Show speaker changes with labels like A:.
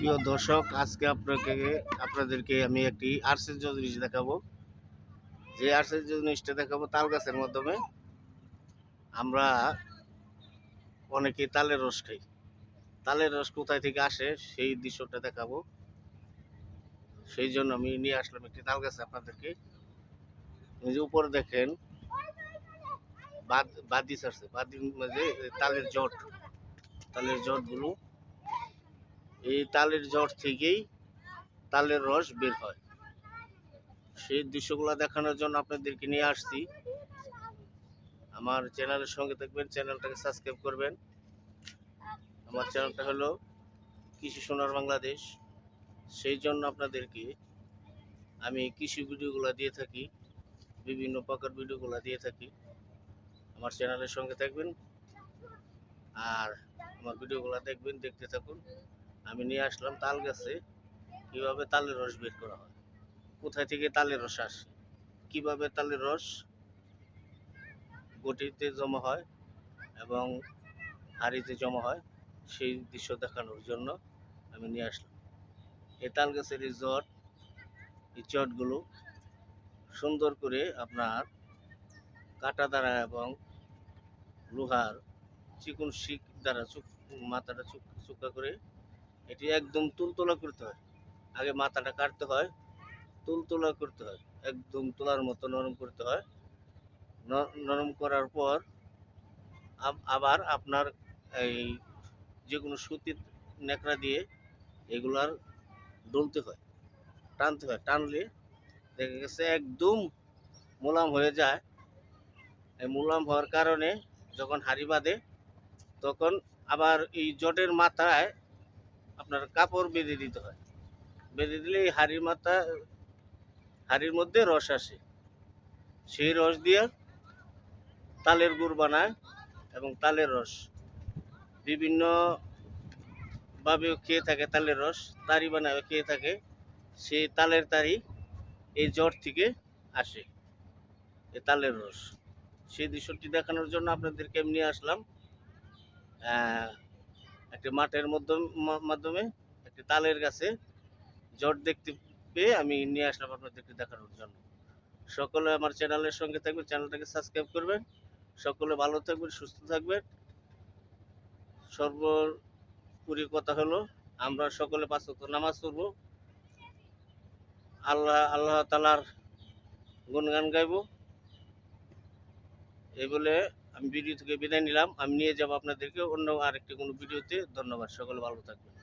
A: প্রিয় দর্শক, আজকে আপনাকে, আপনাদেরকে আমি একটি আশ্চর্য জিনিস দেখাবো। যে আশ্চর্য জিনিসটা দেখাবো তাল গাছের মাধ্যমে। আমরা অনেকে তালের রস খাই। তালের রস কোথায় থেকে আসে সেই দৃশ্যটা দেখাবো। সেই জন্য আমি নিয়ে আসলাম একটি তাল গাছ আপনাদেরকে। যে উপরে দেখেন, বাদ বাদি ছাড়ছে। বাদির মাঝে তালের জট। তালের জটগুলো এই তালের জট থেকেই তালের রস বের হয়। সেই দৃশ্যগুলো দেখানোর জন্য আপনাদেরকে নিয়ে আসছি। আমার চ্যানেলের সঙ্গে থাকবেন, চ্যানেলটাকে সাবস্ক্রাইব করবেন। আমার চ্যানেলটা হলো কৃষি সোনার বাংলাদেশ। সেই জন্য আপনাদেরকে আমি কৃষি ভিডিওগুলো দিয়ে থাকি, বিভিন্ন প্রকার ভিডিওগুলো দিয়ে থাকি। আমার চ্যানেলের সঙ্গে থাকবেন আর আমার ভিডিওগুলো দেখবেন, দেখতে থাকুন। আমি নিয়ে আসলাম তাল গাছে, কীভাবে তালের রস বের করা হয়? কোথায় থেকে তালের রস আসে? কীভাবে তালের রস গটিতে জমা হয় এবং হাড়িতে জমা হয়, সেই দৃশ্য দেখানোর জন্য আমি নিয়ে আসলাম। এই তাল গাছের এই জট এই চটগুলো সুন্দর করে আপনার কাটা দ্বারা এবং লোহার চিকন শিক দ্বারা মাথাটা চুকা করে এটি একদম তুলতলা করতে হয়। আগে মাথাটা কাটতে হয়, তুলতলা করতে হয়, একদম তোলার মতো নরম করতে হয়। নরম করার পর আব- আবার আপনার এই যে কোনো সুতির ন্যাকড়া দিয়ে এগুলার ডলতে হয়, টানতে হয়। টানলে দেখা গেছে একদম মোলাম হয়ে যায়। এই মোলাম হওয়ার কারণে যখন হাড়ি বাঁধে, তখন আবার এই জটের মাথায় আপনার কাপড় বেঁধে দিতে হয়। বেঁধে দিলে এই হাড়ির মাথা, হাড়ির মধ্যে রস আসে। সেই রস দিয়ে তালের গুড় বানায় এবং তালের রস। বিভিন্ন ভাবেও খেয়ে থাকে তালের রস তারি বানায়, খেয়ে থাকে। সেই তালের তারি এই জ্বর থেকে আসে এ তালের রস। সেই দৃশ্যটি দেখানোর জন্য আপনাদেরকে আমি নিয়ে আসলাম। একটি মাঠের মাধ্যম- একটি তালের গাছে জট দেখতে পেয়ে আমি নিয়ে আসলাম আপনাদেরকে দেখানোর জন্য। সকলে আমার চ্যানেলের সঙ্গে থাকবেন, চ্যানেলটাকে সাবস্ক্রাইব করবেন। সকলে ভালো থাকবেন, সুস্থ থাকবেন। সর্বোপরি কথা হলো, আমরা সকলে পাঁচ নামাজ পড়ব। আল্লাহ আল্লাহ তালার গুণগান গাইবো। এই বলে আমি ভিডিও থেকে বিদায় নিলাম। আমি নিয়ে যাব আপনাদেরকে অন্য আরেকটি কোনো ভিডিওতে ধন্যবাদ, সকলে ভালো থাকবেন।